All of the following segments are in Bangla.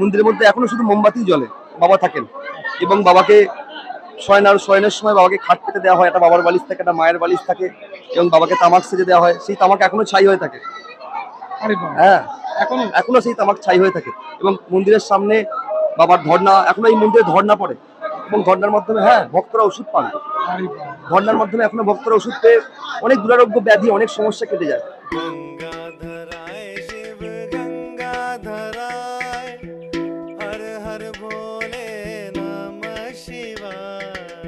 মন্দিরের মধ্যে এখনও শুধু মোমবাতি জ্বলে বাবা থাকেন। এবং বাবাকে শয়ন আর শয়নের সময় বাবাকে খাট পেতে দেওয়া হয় একটা বাবার বালিশ থাকে একটা মায়ের বালিশ থাকে এবং বাবাকে তামাক সেজে দেওয়া হয়। সেই তামাক এখনও ছাই হয়ে থাকে। হ্যাঁ এখনও? এখনও সেই তামাক ছাই হয়ে থাকে। এবং মন্দিরের সামনে বাবার ধর্না এখনও এই মন্দিরে ধর্না পড়ে। এবং ধর্নার মাধ্যমে হ্যাঁ ভক্তরা ওষুধ পান। ধর্নার মাধ্যমে এখনও ভক্তরা ওষুধ পেয়ে অনেক দুরারোগ্য ব্যাধি অনেক সমস্যা কেটে যায়। বলে শিবায়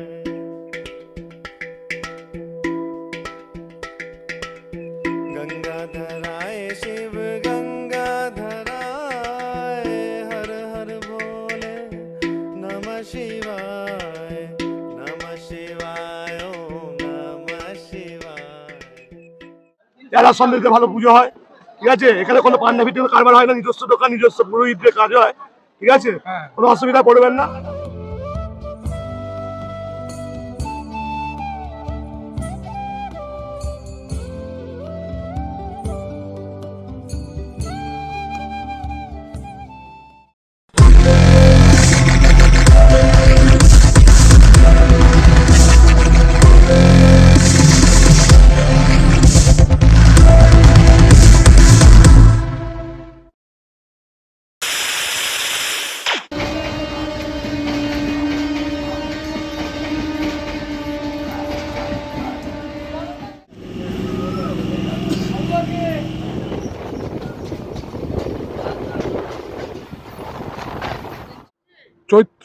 শিব যারা ভালো পুজো হয়, ঠিক আছে? এখানে কোনো পান্ডা ভিতরে কারবার হয় না, নিজস্ব দোকান, নিজস্ব পুরোহিতদের কাজ হয়। ঠিক আছে হ্যাঁ। কোনো অসুবিধা করবেন না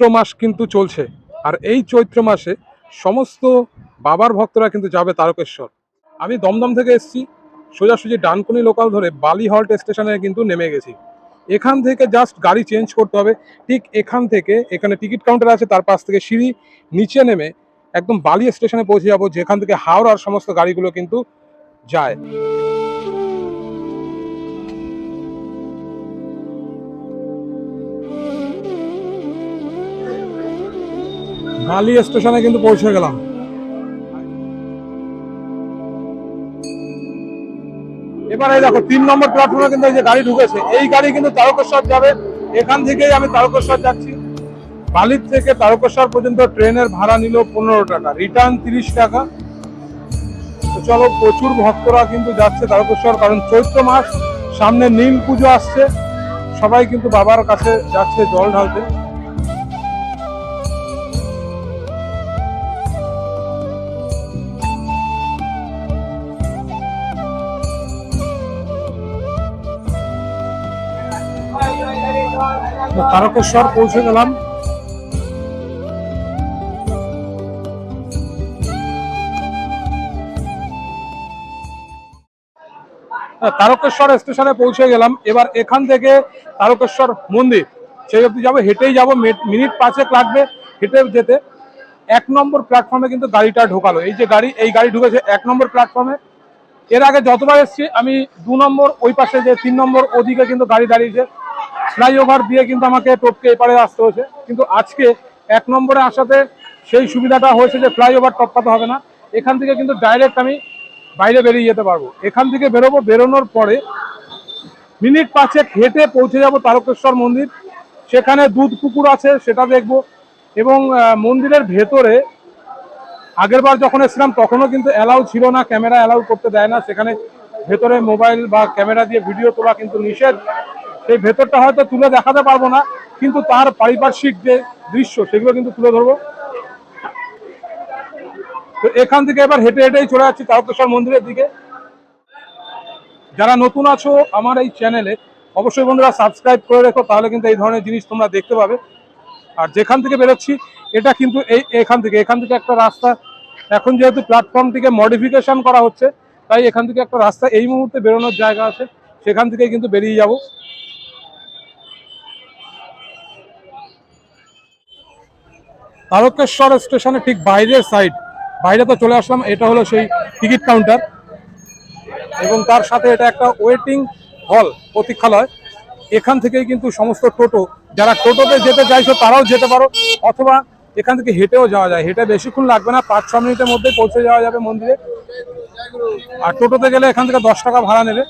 চৈত্র মাস কিন্তু চলছে। আর এই চৈত্র মাসে সমস্ত বাবার ভক্তরা কিন্তু যাবে তারকেশ্বর। আমি দমদম থেকে এসেছি, সোজাসুজি ডানকুনি লোকাল ধরে বালি হল্ট স্টেশনে কিন্তু নেমে গেছি। এখান থেকে জাস্ট গাড়ি চেঞ্জ করতে হবে। ঠিক এখান থেকে, এখানে টিকিট কাউন্টার আছে, তার পাশ থেকে সিঁড়ি নিচে নেমে একদম বালি স্টেশনে পৌঁছে যাব, যেখান থেকে হাওড়ার সমস্ত গাড়িগুলো কিন্তু যায়। বালি স্টেশনে কিন্তু পৌঁছে গেলাম। এবারে দেখো, তিন নম্বর প্ল্যাটফর্মে কিন্তু এই যে গাড়ি ঢুকেছে, এই গাড়ি কিন্তু তারকেশ্বর যাবে। এখান থেকেই আমি তারকেশ্বর যাচ্ছি। বালির থেকে তারকেশ্বর পর্যন্ত ট্রেনের ভাড়া নিল পনেরো টাকা রিটার্ন তিরিশ টাকা। চলো, প্রচুর ভক্তরা কিন্তু যাচ্ছে তারকেশ্বর, কারণ চৈত্র মাস, সামনে নীল পুজো আসছে। সবাই কিন্তু বাবার কাছে যাচ্ছে জল ঢালতে। তারকেশ্বর পৌঁছে গেলাম। তারকেশ্বর স্টেশনে পৌঁছে গেলাম। এবার এখান থেকে তারকেশ্বর মন্দির, সেই অবধি যাব, হেঁটেই যাব, মিনিট পাঁচেক লাগবে হেঁটে যেতে। এক নম্বর প্ল্যাটফর্মে কিন্তু গাড়িটা ঢোকালো। এই যে গাড়ি, এই গাড়ি ঢুকেছে এক নম্বর প্ল্যাটফর্মে এর আগে যতবার এসেছি, আমি দু নম্বর, ওই পাশে যে তিন নম্বর, ওদিকে কিন্তু গাড়ি দাঁড়িয়েছে। ফ্লাইওভার দিয়ে কিন্তু আমাকে টপকে এপারে আসতে হয়েছে। কিন্তু আজকে এক নম্বরে আসাতে সেই সুবিধাটা হয়েছে যে ফ্লাইওভার টপকাতে হবে না। এখান থেকে কিন্তু ডাইরেক্ট আমি বাইরে বেরিয়ে যেতে পারব। এখান থেকে বেরোবো, বেরোনোর পরে মিনিট পাঁচেক হেঁটে পৌঁছে যাব তারকেশ্বর মন্দির। সেখানে দুধ পুকুর আছে, সেটা দেখব। এবং মন্দিরের ভেতরে আগেরবার যখন এসেছিলাম, তখনও কিন্তু অ্যালাউ ছিল না, ক্যামেরা অ্যালাউ করতে দেয় না। সেখানে ভেতরে মোবাইল বা ক্যামেরা দিয়ে ভিডিও তোলা কিন্তু নিষেধ। সেই ভেতরটা হয়তো তুলে দেখাতে পারব না, কিন্তু তার পারিপার্শ্বিক যে দৃশ্য, সেগুলো কিন্তু তুলে ধরবো। তো এখান থেকে এবার হেঁটে হেঁটেই চলে যাচ্ছি তারকেশ্বর মন্দিরের দিকে। যারা নতুন আছো আমার এই চ্যানেলে, অবশ্যই বন্ধুরা সাবস্ক্রাইব করে রেখো, তাহলে কিন্তু এই ধরনের জিনিস তোমরা দেখতে পাবে। আর যেখান থেকে বেরোচ্ছি, এটা কিন্তু এই এখান থেকে এখান থেকে একটা রাস্তা। এখন যেহেতু প্ল্যাটফর্মটিকে মডিফিকেশন করা হচ্ছে, তাই এখান থেকে একটা রাস্তা এই মুহূর্তে বেরোনোর জায়গা আছে, সেখান থেকে কিন্তু বেরিয়ে যাব। তারকেশ্বর স্টেশনে ঠিক বাইরের সাইড বাইরে তো চলে আসলাম, এটা হলো সেই টিকিট কাউন্টার এবং তার সাথে এটা একটা ওয়েটিং হল প্রতীক্ষালয়। এখান থেকেই কিন্তু সমস্ত টোটো, যারা টোটোতে যেতে চাইছো তারাও যেতে পারো, অথবা এখান থেকে হেঁটেও যাওয়া যায়। হেঁটে বেশিক্ষণ লাগবে না, পাঁচ, ছ মিনিটের মধ্যে পৌঁছে যাওয়া যাবে মন্দিরে। আর টোটোতে গেলে এখান থেকে দশ টাকা ভাড়া নেবে।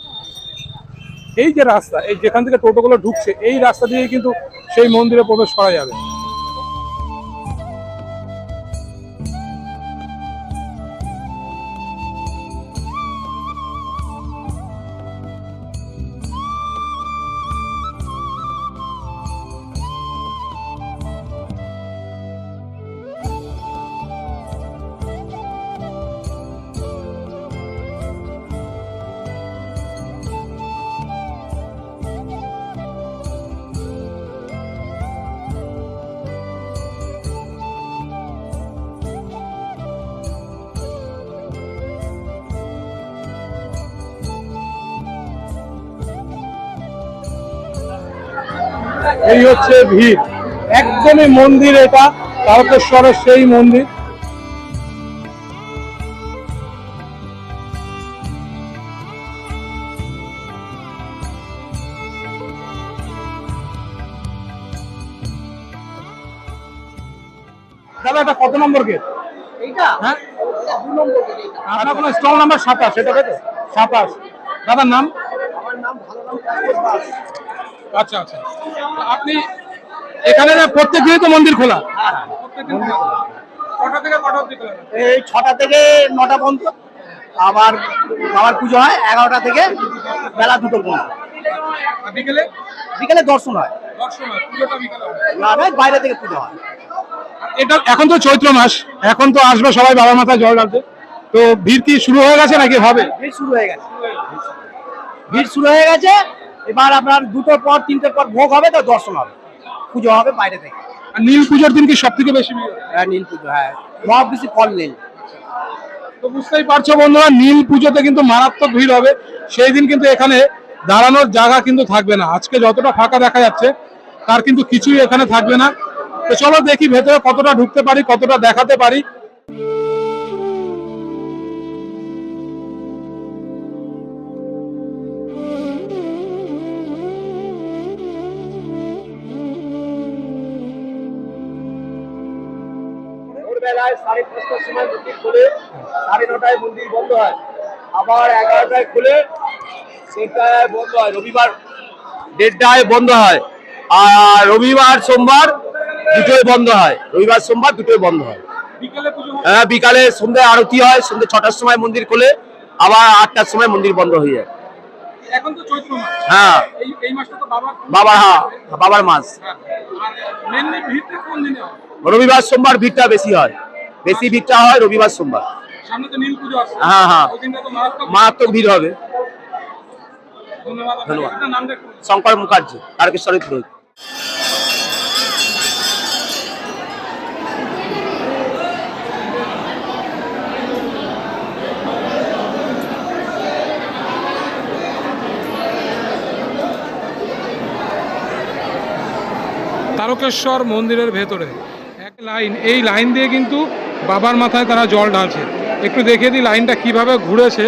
এই যে রাস্তা, এই যেখান থেকে টোটোগুলো ঢুকছে, এই রাস্তা দিয়ে কিন্তু সেই মন্দিরে প্রবেশ করা যাবে। এই হচ্ছে ভিড়। একদমই মন্দির এটা তারকেশ্বরের সেই মন্দির। দাদা এটা কত নম্বর গেট? এইটা? হ্যাঁ? আপনার কোনো স্টল নাম্বার সাতাশ? এটা সাতাশ। দাদার নাম? আমার নাম ভালো নাম কাশির দাস। আচ্ছা আচ্ছা। আপনি এখানে না প্রত্যেক দিনই তো মন্দির খোলা। কটা থেকে কটা অবধি খোলা? এই ছটা থেকে নটা পর্যন্ত। আবার বাবার পুজো হয় এগারোটা থেকে বেলা দুটো পর্যন্ত। বিকেলে? বিকেলে দর্শন হয়। দর্শন হয়, পুজোটা বিকেলে। না বাইরে থেকে পুজো হয়। এটা এখন তো চৈত্র মাস এখন তো আসবে সবাই বাবার মাথায় জল ঢালতে। তো ভিড় কি শুরু হয়ে গেছে নাকি হবে ভিড় শুরু হয়ে গেছে। ভিড় শুরু হয়ে গেছে। এবার আপনার দুটোর পর তিনটের পর ভোগ হবে তো দর্শন হবে। পুজো হবে বাইরে থেকে। আর নীল পুজোর দিন কি সব থেকে বেশি ভিড় হয়? হ্যাঁ নীল পুজো হ্যাঁ। মহাবেশি ফল নীল। তো বুঝতেই পারছ বন্ধুরা নীল পুজোতে কিন্তু মারাত্মক ভিড় হবে। সেই দিন কিন্তু এখানে দাঁড়ানোর জায়গা কিন্তু থাকবে না। আজকে যতটা ফাঁকা দেখা যাচ্ছে তার কিন্তু কিছুই এখানে থাকবে না। তো চলো দেখি ভেতরে কতটা ঢুকতে পারি কতটা দেখাতে পারি। ভোরবেলায় সাড়ে পাঁচটার সময় মন্দির খুলে সাড়ে নটায় মন্দির বন্ধ হয়। আবার এগারোটায় খুলে সেটায় বন্ধ হয়। রবিবার দেড়টায় বন্ধ হয়। আর রবিবার সোমবার দুটোই বন্ধ হয়। রবিবার সোমবার দুটোই বন্ধ হয়। হ্যাঁ? বিকালে সন্ধ্যে আরতি হয় সন্ধ্যে ছটার সময় মন্দির খুলে আবার আটটার সময় মন্দির বন্ধ হয়ে যায়। এখন তো চৈত্র মাস। হ্যাঁ। এই এই মাসটা তো বাবা বাবার হ্যাঁ বাবার মাস। আর মেনলি ভিড়টা কোন দিনে হয়? রবিবার সোমবার ভিড়টা বেশি হয়। বেশি ভিড়টা হয় রবিবার সোমবার। হ্যাঁ, হ্যাঁ। মারাত্মক ভিড়। হবে। ধন্যবাদ। শঙ্কর মুখার্জি তারকেশ্বরের পুরোহিত। তারকেশ্বর মন্দিরের ভেতরে। এক লাইন এই লাইন দিয়ে কিন্তু বাবার মাথায় তারা জল ঢালছে। একটু দেখিয়ে দিই লাইনটা কীভাবে ঘুরেছে।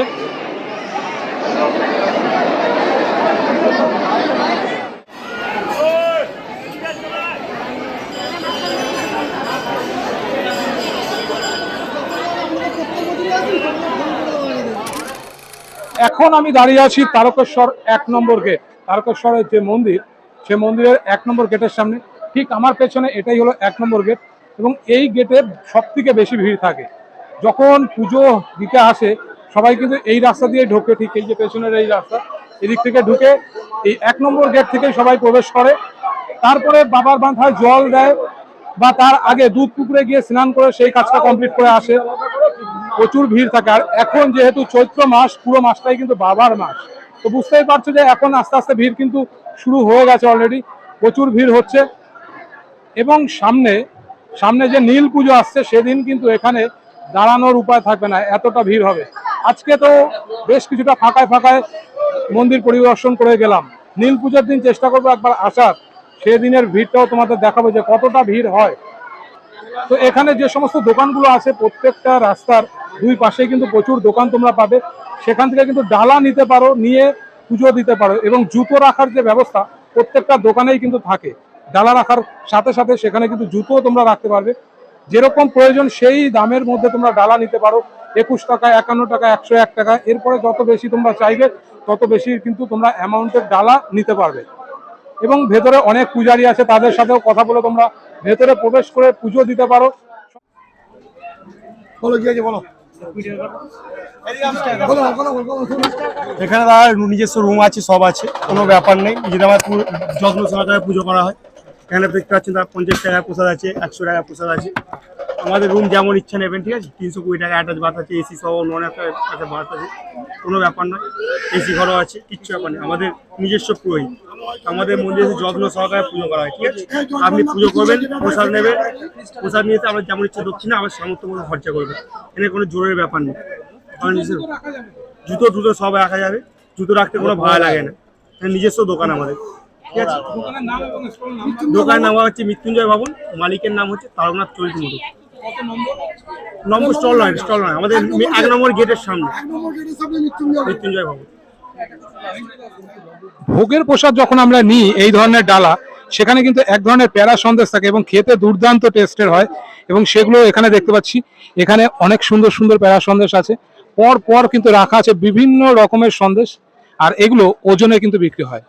এখন আমি দাঁড়িয়ে আছি তারকেশ্বর এক নম্বর গেট তারকেশ্বরের যে মন্দির, সে মন্দিরের এক নম্বর গেটের সামনে। ঠিক আমার পেছনে এটাই হলো এক নম্বর গেট এবং এই গেটে সব থেকে বেশি ভিড় থাকে। যখন পুজো দিতে আসে, সবাই কিন্তু এই রাস্তা দিয়ে ঢোকে, ঠিক এই যে পেছনের এই রাস্তা, এদিক থেকে ঢুকে এই এক নম্বর গেট থেকে সবাই প্রবেশ করে। তারপরে বাবার মাথায় জল দেয় বা তার আগে দুধ পুকুরে গিয়ে স্নান করে সেই কাজটা কমপ্লিট করে আসে। প্রচুর ভিড় থাকে। আর এখন যেহেতু চৈত্র মাস, পুরো মাসটাই কিন্তু বাবার মাস। তো বুঝতেই পারছ যে এখন আস্তে আস্তে ভিড় কিন্তু শুরু হয়ে গেছে অলরেডি প্রচুর ভিড় হচ্ছে। এবং সামনে সামনে যে নীল পুজো আসছে, সেদিন কিন্তু এখানে দাঁড়ানোর উপায় থাকবে না, এতটা ভিড় হবে। আজকে তো বেশ কিছুটা ফাঁকায় ফাঁকায় মন্দির পরিদর্শন করে গেলাম। নীল পুজোর দিন চেষ্টা করব একবার আসার। সেদিনের ভিড়টাও তোমাদের দেখাবো যে কতটা ভিড় হয়। তো এখানে যে সমস্ত দোকানগুলো আছে, প্রত্যেকটা রাস্তার দুই পাশে কিন্তু প্রচুর দোকান তোমরা পাবে। সেখান থেকে কিন্তু ডালা নিতে পারো, নিয়ে পুজো দিতে পারো এবং জুতো রাখার যে ব্যবস্থা প্রত্যেকটা দোকানেই কিন্তু থাকে। ডালা রাখার সাথে সাথে সেখানে কিন্তু জুতো তোমরা রাখতে পারবে। যেরকম প্রয়োজন সেই দামের মধ্যে তোমরা ডালা নিতে পারো। একুশ টাকা একান্ন টাকা একশো এক টাকা। এরপরে যত বেশি তোমরা চাইবে তত বেশি কিন্তু তোমরা অ্যামাউন্টের ডালা নিতে পারবে। এবং ভেতরে অনেক পূজারী আছে তাদের সাথেও কথা বলে তোমরা ভেতরে প্রবেশ করে পুজো দিতে পারো। বলো বলো। এখানে দাদা নিজস্ব রুম আছে সব আছে। কোনো ব্যাপার নেই। নিজেদের আমার যত্ন সহকারে পুজো করা হয়। এখানে দেখতে পাচ্ছেন তার পঞ্চাশ টাকা প্রসাদ আছে, একশো টাকা প্রসাদ আছে। আমাদের রুম যেমন ইচ্ছা নেবেন, ঠিক আছে? তিনশো কুড়ি টাকা অ্যাটাচ বাথ আছে এসি সহ নন একটা বাথ আছে। কোনো ব্যাপার নয়। এসি ঘরও আছে, কিচ্ছু ব্যাপার নেই। আমাদের নিজস্ব পুরোহিত। আমাদের মন্দিরে যত্ন সহকারে পুজো করা হয়, ঠিক আছে? আপনি পুজো করবেন, প্রসাদ নেবেন। প্রসাদ নিয়ে আমরা যেমন ইচ্ছা দক্ষিণে আমার সামর্থ্য মতো খরচা করবেন। এখানে কোনো জোরের ব্যাপার নেই। জুতো টুতো সব রাখা যাবে। জুতো রাখতে কোনো ভাড়া লাগে না। নিজস্ব দোকান আমাদের। দোকানের নাম হচ্ছে মৃত্যুঞ্জয় ভবন মালিকের নাম হচ্ছে তারকনাথ চরিত মোটর নম্বর? নম্বর স্টল নয় স্টল নয় আমাদের এক নম্বর গেটের সামনে। মৃত্যুঞ্জয় ভবন ভোগের প্রসাদ যখন আমরা নিই এই ধরনের ডালা সেখানে কিন্তু এক ধরনের প্যারা সন্দেশ থাকে এবং খেতে দুর্দান্ত টেস্টের হয় এবং সেগুলো এখানে দেখতে পাচ্ছি। এখানে অনেক সুন্দর সুন্দর প্যারা সন্দেশ আছে। পর পর কিন্তু রাখা আছে বিভিন্ন রকমের সন্দেশ আর এগুলো ওজনে কিন্তু বিক্রি হয়।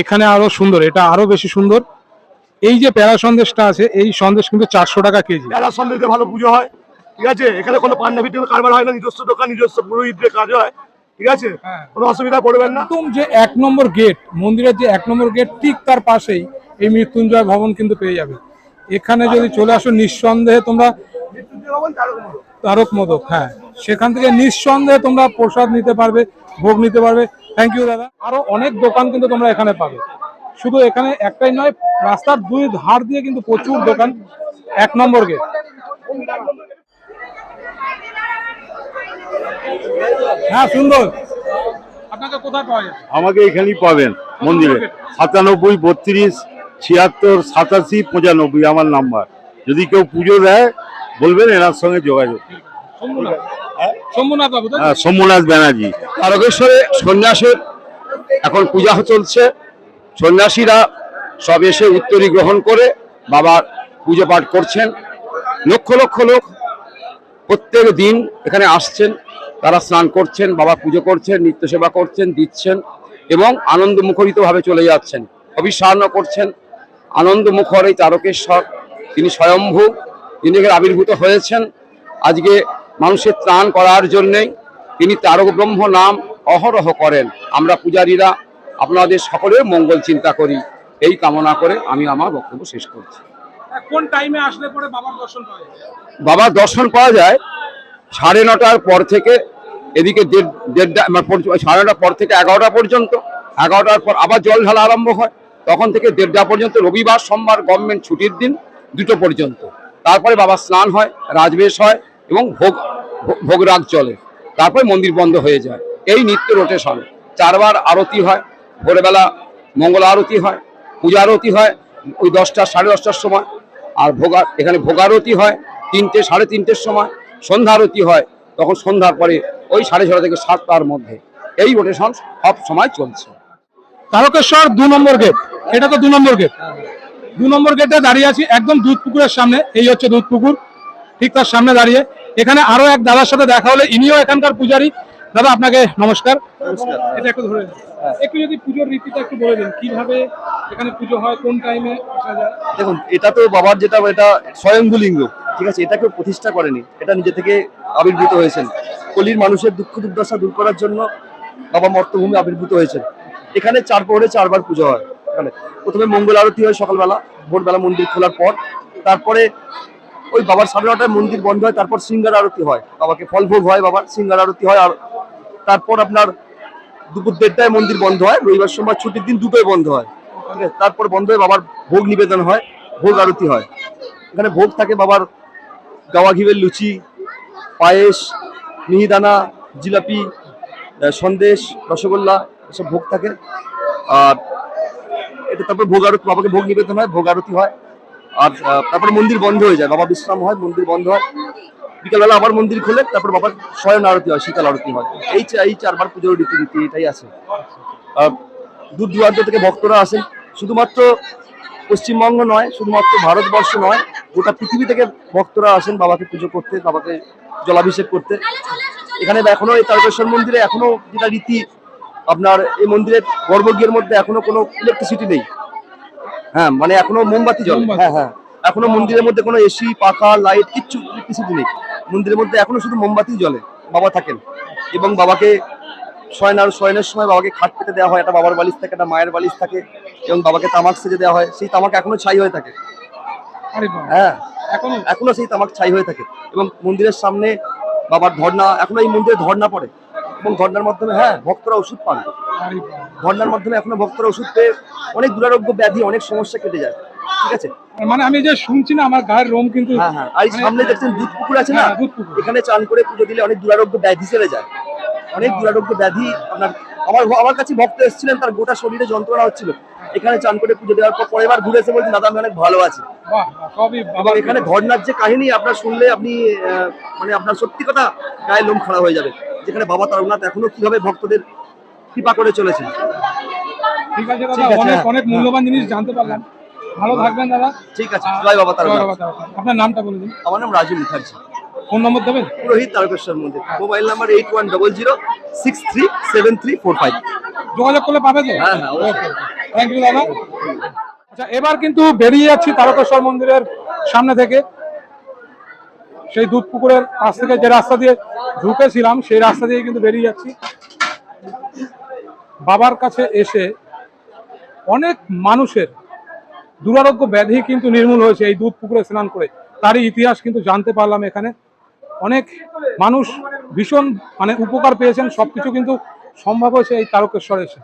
এখানে আরও সুন্দর এটা আরও বেশি সুন্দর। এই যে প্যারা সন্দেশটা আছে এই সন্দেশ কিন্তু চারশো টাকা কেজি। মেলা সন্দেশে ভালো পুজো হয় ঠিক আছে? এখানে কোনো পান্না ভিত্তিক কারবার হয় না নিজস্ব দোকান নিজস্ব পুরোহিতদের কাজ হয় ঠিক আছে? হ্যাঁ। কোনো অসুবিধা পড়বেন না। একদম যে এক নম্বর গেট মন্দিরের যে এক নম্বর গেট ঠিক তার পাশেই এই মৃত্যুঞ্জয় ভবন কিন্তু পেয়ে যাবে। এখানে যদি চলে আসো নিঃসন্দেহে তোমরা তারক মোদক হ্যাঁ। সেখান থেকে নিঃসন্দেহে তোমরা প্রসাদ নিতে পারবে ভোগ নিতে পারবে। থ্যাংক ইউ দাদা। আরও অনেক দোকান কিন্তু তোমরা এখানে পাবে। শুধু এখানে একটাই নয় রাস্তার দুই ধার দিয়ে কিন্তু প্রচুর দোকান। এক নম্বর গেট। হ্যাঁ সুন্দর। আপনাকে কোথায় পাওয়া আমাকে এখানেই পাবেন মন্দিরে। সাতানব্বই বত্রিশ ছিয়াত্তর সাতাশি পঁচানব্বই আমার নাম্বার। যদি কেউ পুজো দেয় বলবেন এনার সঙ্গে যোগাযোগ। হ্যাঁ সোমনাথ ব্যানার্জি। তারকেশ্বরে সন্ন্যাসের এখন পূজা চলছে। সন্ন্যাসীরা সব এসে উত্তরী গ্রহণ করে বাবার পুজো পাঠ করছেন। লক্ষ লক্ষ লোক প্রত্যেক দিন এখানে আসছেন। তারা স্নান করছেন, বাবা পুজো করছেন, নিত্য সেবা করছেন, দিচ্ছেন এবং আনন্দ মুখরিতভাবে চলে যাচ্ছেন। অবিস্মারণ করছেন। আনন্দ মুখর এই তারকেশ্বর। তিনি স্বয়ম্ভু। তিনি আবির্ভূত হয়েছেন। আজকে মানুষের ত্রাণ করার জন্যেই তিনি তারক ব্রহ্ম নাম অহরহ করেন। আমরা পূজারীরা আপনাদের সকলের মঙ্গল চিন্তা করি। এই কামনা করে আমি আমার বক্তব্য শেষ করছি। কোন টাইমে আসলে পরে বাবার দর্শন পাওয়া যাবে বাবার দর্শন পাওয়া যায় সাড়ে নটার পর থেকে এদিকে দেড় দেড়টা মানে পর- সাড়ে নটার পর থেকে এগারোটা পর্যন্ত। এগারোটার পর আবার জল ঢালা আরম্ভ হয়। তখন থেকে দেড়টা পর্যন্ত রবিবার সোমবার গভর্নমেন্ট ছুটির দিন দুটো পর্যন্ত। তারপরে বাবা স্নান হয় রাজবেশ হয় এবং ভোগ, ভোগ- ভোগরাগ চলে। তারপরে মন্দির বন্ধ হয়ে যায়। এই নিত্য রোটেশন চারবার আরতি হয়। ভোরবেলা মঙ্গল আরতি হয়। পূজা আরতি হয় ওই দশটা, সাড়ে দশটার সময়। আর ভোগা, এখানে ভোগারতি হয় তিনটে, সাড়ে তিনটের সময়। সন্ধ্যা আরতি হয় তখন সন্ধ্যার পরে ওই সাড়ে ছটা থেকে সাতটার মধ্যে। এই রোটেশন সব সময় চলছে। তারকেশ্বর দু নম্বর গেট। এটা তো দু নম্বর গেট। দু নম্বর গেটে দাঁড়িয়ে আছি একদম দুধ পুকুরের সামনে। এই হচ্ছে দুধ পুকুর ঠিক তার সামনে দাঁড়িয়ে। এখানে আরও এক দাদার সাথে দেখা হলে ইনিও এখানকার পূজারি। দাদা আপনাকে নমস্কার। এটা একটু ধরে। একটু যদি পুজোর রীতিটা একটু বলে দিন কীভাবে এখানে পুজো হয় কোন টাইমে আসা যায়? দেখুন এটা তো বাবার যেটা এটা স্বয়ংভূলিঙ্গ ঠিক আছে? এটা কেউ প্রতিষ্ঠা করেনি। এটা নিজে থেকে আবির্ভূত হয়েছেন। কলির মানুষের দুঃখ দুর্দশা দূর করার জন্য বাবা মর্তভূমি আবির্ভূত হয়েছেন। এখানে চার পরে চারবার পুজো হয়। এখানে প্রথমে মঙ্গল আরতি হয় সকালবেলা ভোরবেলা মন্দির খোলার পর। তারপরে ওই বাবার সাড়ে নটায় মন্দির বন্ধ হয়, তারপর সিঙ্গার আরতি হয়। বাবাকে ফল ভোগ হয়, বাবার সিঙ্গার আরতি হয়, আর তারপর আপনার দুপুর দেড়টায় মন্দির বন্ধ হয়, রবিবার সোমবার ছুটির দিন দুটোই বন্ধ হয়। ঠিক আছে? তারপর বন্ধ হয়ে বাবার ভোগ নিবেদন হয়, ভোগ আরতি হয়। এখানে ভোগ থাকে বাবার গাওয়া ঘিবের লুচি, পায়েস, মিহিদানা, জিলাপি সন্দেশ, রসগোল্লা, এসব ভোগ থাকে। আর এটা তারপর ভোগ আরতি, বাবাকে ভোগ নিবেদন হয়, ভোগ আরতি হয়। আর তারপরে মন্দির বন্ধ হয়ে যায়। বাবা বিশ্রাম হয়, মন্দির বন্ধ হয়। বিকালবেলা আবার মন্দির খোলে, তারপর বাবার শয়ন আরতি হয়, শীতল আরতি হয়। এই এই চারবার পুজোর রীতিনীতি এটাই আছে। দূর দূরান্ত থেকে ভক্তরা আসেন। শুধুমাত্র পশ্চিমবঙ্গ নয়, শুধুমাত্র ভারতবর্ষ নয়, গোটা পৃথিবী থেকে ভক্তরা আসেন বাবাকে পুজো করতে, বাবাকে জলাভিষেক করতে। এখানে এখনও এই তারকেশ্বর মন্দিরে এখনও যেটা রীতি, আপনার এই মন্দিরের গর্ভগৃহের মধ্যে এখনও কোনো ইলেকট্রিসিটি নেই। হ্যাঁ মানে এখনও মোমবাতি জ্বলে। হ্যাঁ হ্যাঁ। এখনও মন্দিরের মধ্যে কোনো এসি পাখা লাইট কিচ্ছু কিছু নেই। মন্দিরের মধ্যে এখনও শুধু মোমবাতি জ্বলে বাবা থাকেন। এবং বাবাকে শয়নার শয়নের সময় বাবাকে খাট পেতে দেওয়া হয় একটা বাবার বালিশ থাকে একটা মায়ের বালিশ থাকে এবং বাবাকে তামাক সেজে দেওয়া হয়। সেই তামাক এখনও ছাই হয়ে থাকে। হ্যাঁ এখনও? এখনও সেই তামাক ছাই হয়ে থাকে। এবং মন্দিরের সামনে বাবার ধর্না এখনও এই মন্দিরে ধর্না পড়ে। এবং ধর্নার মাধ্যমে হ্যাঁ ভক্তরা ওষুধ পান। আরে। ধর্নার মাধ্যমে এখনও ভক্তরা ওষুধ পেয়ে অনেক দুরারোগ্য ব্যাধি অনেক সমস্যা কেটে যায়। ঠিক আছে? মানে আমি যে শুনছি না আমার গায়ের রোম কিন্তু হ্যাঁ হ্যাঁ। আর মানে- সামনে দেখছেন দুধ পুকুর আছে না? হ্যাঁ। এখানে চান করে পুজো দিলে অনেক দুরারোগ্য ব্যাধি চলে যায়। অনেক দুরারোগ্য ব্যাধি আপনার আমার আমার কাছে ভক্ত এসেছিলেন তার গোটা শরীরে যন্ত্রণা হচ্ছিল। এখানে চান করে পুজো দেওয়ার পর পরের বার ঘুরে এসে বলছেন দাদা আমি অনেক ভালো আছি। এবং এখানে ধর্নার যে কাহিনী আপনার শুনলে আপনি মানে আপনার সত্যি কথা গায়ে লোম খাড়া হয়ে যাবে। যেখানে বাবা তারনাথ এখনও কীভাবে ভক্তদের কৃপা করে চলেছেন। ঠিক আছে দাদা অনেক হ্যাঁ। অনেক মূল্যবান জিনিস জানতে পারলাম। ভালো থাকবেন দাদা। ঠিক আছে জয় বাবা তারকা। আপনার নামটা বলে দিন। আমার নাম রাজু মুখার্জি। ফোন নম্বর দেবেন? পুরোহিত তারকেশ্বর মন্দির। Mobile number eight one double zero six three seven three four five. যোগাযোগ করলে পাবে তো? হ্যাঁ, হ্যাঁ, থ্যাংক ইউ দাদা। আচ্ছা এবার কিন্তু বেরিয়ে যাচ্ছি তারকেশ্বর মন্দিরের সামনে থেকে। সেই দুধ পুকুরের পাশ থেকে যে রাস্তা দিয়ে ঢুকেছিলাম সেই রাস্তা দিয়ে কিন্তু বেরিয়ে যাচ্ছি। বাবার কাছে এসে অনেক মানুষের দুরারোগ্য ব্যাধি কিন্তু নির্মূল হয়েছে, এই দুধ পুকুরে স্নান করে। তারই ইতিহাস কিন্তু জানতে পারলাম এখানে। অনেক মানুষ ভীষণ মানে উপকার পেয়েছেন, সবকিছু কিন্তু সম্ভব হয়েছে এই তারকেশ্বর এসে।